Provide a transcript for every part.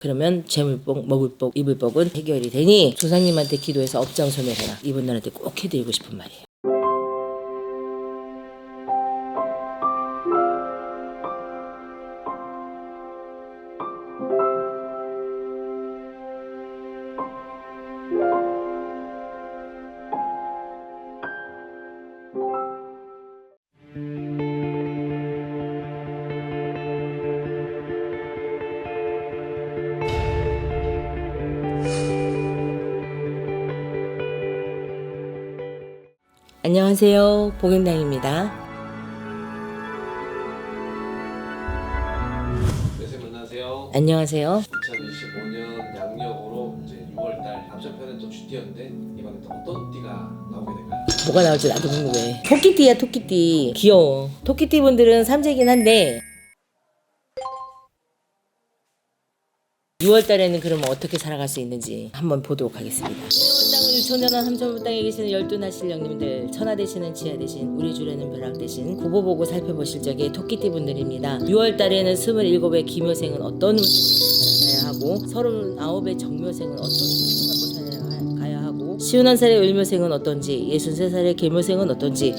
그러면 재물복, 먹을복, 입을복은 해결이 되니 조상님한테 기도해서 업장 소멸해라. 이분들한테 꼭 해드리고 싶은 말이에요. 안녕하세요. 복인당입니다. 네, 선생님 안녕하세요. 안녕하세요. 2025년 양력으로 이제 6월달 앞전편에 또 쥐띠였는데 이번에 또 어떤 띠가 나오게 될까요? 뭐가 나올지 나도 궁금해. 토끼띠야, 토끼띠. 귀여워. 토끼띠 분들은 삼재긴 한데 6월 달에는 그러면 어떻게 살아갈 수 있는지 한번 보도록 하겠습니다. 유천전한 삼천부 땅에 계시는 열두 나실령님들 천하 되시는 지하 대신 우리 주례는 벼락 대신 고보 보고 살펴보실 적에 토끼띠 분들입니다. 6월 달에는 27의 기묘생은 어떤 운을 살아가야 하고 39의 정묘생은 어떤 운을 갖고 살아가야 하고 51살의 을묘생은 어떤지 63살의 계묘생은 어떤지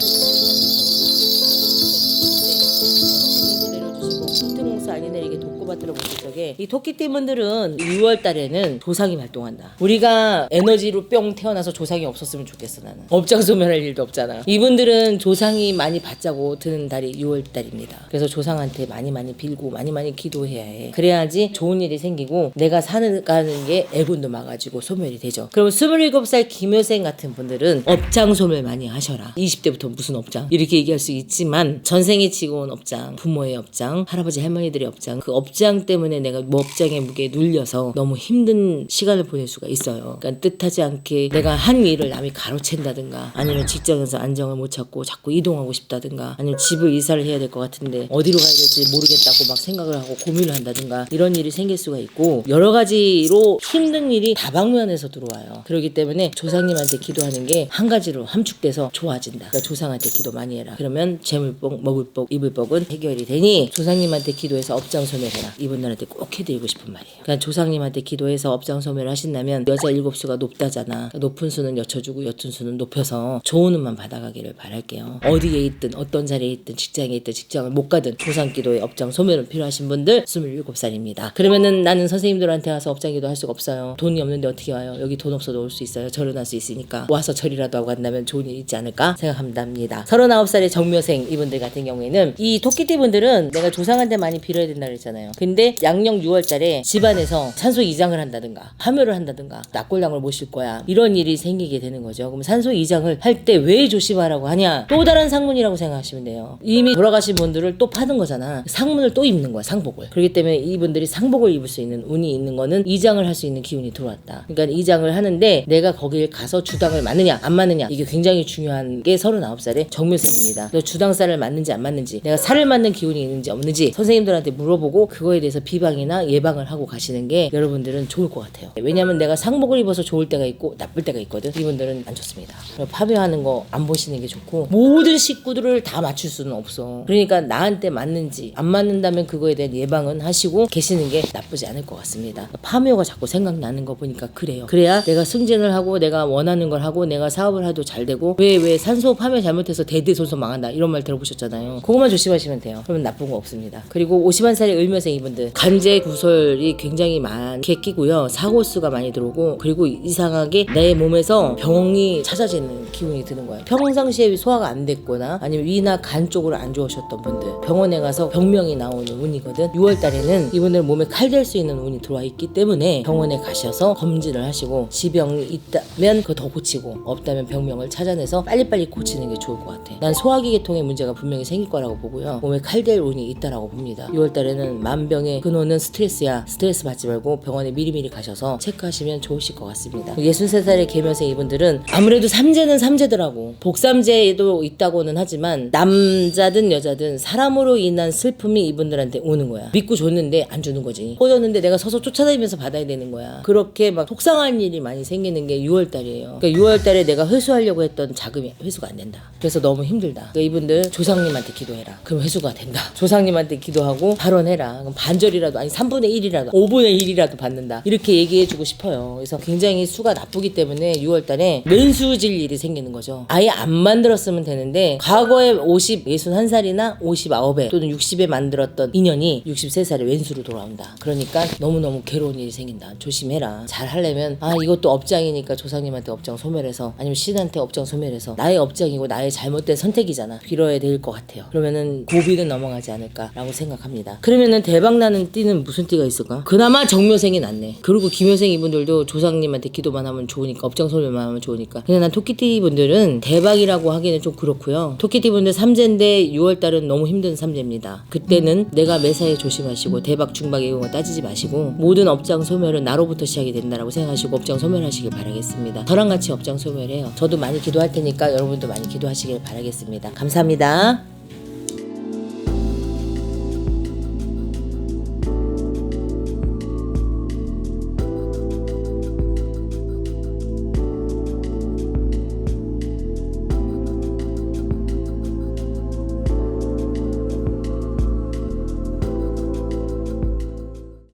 내려주시고 흑트몽사 아니 내리게 독고밭으로 보실 적에 이 토끼띠 분들은 6월 달에는 조상이 활동한다. 우리가 에너지로 뿅 태어나서 조상이 없었으면 좋겠어 나는. 업장 소멸할 일도 없잖아. 이분들은 조상이 많이 받자고 드는 달이 6월 달입니다. 그래서 조상한테 많이 많이 빌고 많이 많이 기도해야 해. 그래야지 좋은 일이 생기고 내가 사는 가는 게 애군도 막아지고 소멸이 되죠. 그럼 27살 김효생 같은 분들은 업장 소멸 많이 하셔라. 20대부터 무슨 업장 이렇게 얘기할 수 있지만 전생에 지고 온 업장, 부모의 업장, 할아버지 할머니들의 업장 그 업장 때문에 내가 뭐 업장의 무게에 눌려서 너무 힘든 시간을 보낼 수가 있어요. 그러니까 뜻하지 않게 내가 한 일을 남이 가로챈다든가 아니면 직장에서 안정을 못 찾고 자꾸 이동하고 싶다든가 아니면 집을 이사를 해야 될 것 같은데 어디로 가야 될지 모르겠다고 막 생각을 하고 고민을 한다든가 이런 일이 생길 수가 있고 여러 가지로 힘든 일이 다방면에서 들어와요. 그렇기 때문에 조상님한테 기도하는 게 한 가지로 함축돼서 좋아진다. 그러니까 조상한테 기도 많이 해라. 그러면 재물복, 먹을복, 입을복은 해결이 되니 조상님한테 기도해서 업장 소멸해라. 이분들한테 꼭 해드리고 싶은 말이에요. 그러니까 조상님한테 기도해서 업장 소멸 하신다면 여자 일곱 수가 높다잖아. 그러니까 높은 수는 여쳐주고 옅은 수는 높여서 좋은 운만 받아가기를 바랄게요. 어디에 있든 어떤 자리에 있든 직장에 있든 직장을 못 가든 조상 기도에 업장 소멸은 필요하신 분들 27살입니다. 그러면은 나는 선생님들한테 와서 업장 기도 할 수가 없어요. 돈이 없는데 어떻게 와요? 여기 돈 없어도 올 수 있어요. 절연할 수 있으니까 와서 절이라도 하고 간다면 좋은 일이 있지 않을까 생각합니다. 39살의 정묘생 이분들 같은 경우에는 이 토끼띠 분들은 내가 조상한테 많이 빌어야 된다 그랬잖아요. 근데 양력 6월 달에 집안에서 산소 이장을 한다든가 파묘를 한다든가 납골당을 모실 거야. 이런 일이 생기게 되는 거죠. 그럼 산소 이장을 할 때 왜 조심하라고 하냐? 또 다른 상문이라고 생각하시면 돼요. 이미 돌아가신 분들을 또 파는 거잖아. 상문을 또 입는 거야, 상복을. 그렇기 때문에 이분들이 상복을 입을 수 있는 운이 있는 거는 이장을 할 수 있는 기운이 들어왔다. 그러니까 이장을 하는데 내가 거길 가서 주당을 맞느냐 안 맞느냐 이게 굉장히 중요한 게 39살의 정묘생입니다. 너 주당살을 맞는지 안 맞는지 내가 살을 맞는 기운이 있는지 없는지 선생님들한테 물어보고 그거에 대해서 비방이 나 예방을 하고 가시는 게 여러분들은 좋을 것 같아요. 왜냐면 내가 상복을 입어서 좋을 때가 있고 나쁠 때가 있거든. 이분들은 안 좋습니다. 파묘하는 거 안 보시는 게 좋고 모든 식구들을 다 맞출 수는 없어. 그러니까 나한테 맞는지 안 맞는다면 그거에 대한 예방은 하시고 계시는 게 나쁘지 않을 것 같습니다. 파묘가 자꾸 생각나는 거 보니까 그래요. 그래야 내가 승진을 하고 내가 원하는 걸 하고 내가 사업을 해도 잘 되고 왜 왜 산소 파묘 잘못해서 대대손손 망한다 이런 말 들어보셨잖아요. 그것만 조심하시면 돼요. 그러면 나쁜 거 없습니다. 그리고 51살의 을묘생 이분들 간제 구설이 굉장히 많게 끼고요. 사고 수가 많이 들어오고 그리고 이상하게 내 몸에서 병이 찾아지는 기운이 드는 거예요. 평상시에 소화가 안 됐거나 아니면 위나 간 쪽으로 안 좋으셨던 분들 병원에 가서 병명이 나오는 운이거든. 6월 달에는 이분들 몸에 칼 될 수 있는 운이 들어와 있기 때문에 병원에 가셔서 검진을 하시고 지병이 있다면 그거 더 고치고 없다면 병명을 찾아내서 빨리빨리 고치는 게 좋을 것 같아. 난 소화기 계통에 문제가 분명히 생길 거라고 보고요. 몸에 칼 될 운이 있다라고 봅니다. 6월 달에는 만병의 근원은 스트레스야. 스트레스 받지 말고 병원에 미리미리 가셔서 체크하시면 좋으실 것 같습니다. 63살의 계면생 이분들은 아무래도 삼재는 삼재더라고. 복삼재도 있다고는 하지만 남자든 여자든 사람으로 인한 슬픔이 이분들한테 오는 거야. 믿고 줬는데 안 주는 거지. 꽂았는데 내가 서서 쫓아다니면서 받아야 되는 거야. 그렇게 막 속상한 일이 많이 생기는 게 6월 달이에요. 그러니까 6월 달에 내가 회수하려고 했던 자금이 회수가 안 된다. 그래서 너무 힘들다. 그러니까 이분들 조상님한테 기도해라. 그럼 회수가 된다. 조상님한테 기도하고 발언해라. 그럼 반절이라도 아니 3% 3분의 1이라도 5분의 1이라도 받는다. 이렇게 얘기해주고 싶어요. 그래서 굉장히 수가 나쁘기 때문에 6월달에 맨수질 일이 생기는 거죠. 아예 안 만들었으면 되는데 과거에 50, 61살이나 59에 또는 60에 만들었던 인연이 63살에 왼수로 돌아온다. 그러니까 너무너무 괴로운 일이 생긴다. 조심해라. 잘 하려면 아 이것도 업장이니까 조상님한테 업장 소멸해서 아니면 신한테 업장 소멸해서 나의 업장이고 나의 잘못된 선택이잖아. 빌어야 될 것 같아요. 그러면은 고비는 넘어가지 않을까라고 생각합니다. 그러면은 대박나는 띠는 무슨 띠가 있을까? 그나마 정묘생이 낫네. 그리고 김효생 이분들도 조상님한테 기도만 하면 좋으니까 업장 소멸만 하면 좋으니까. 근데 난 토끼띠 분들은 대박이라고 하기는 좀 그렇고요. 토끼띠 분들 삼재인데 6월 달은 너무 힘든 삼재입니다. 그때는 내가 매사에 조심하시고 대박 중박 이런 거 따지지 마시고 모든 업장 소멸은 나로부터 시작이 된다라고 생각하시고 업장 소멸하시길 바라겠습니다. 저랑 같이 업장 소멸해요. 저도 많이 기도할 테니까 여러분도 많이 기도하시길 바라겠습니다. 감사합니다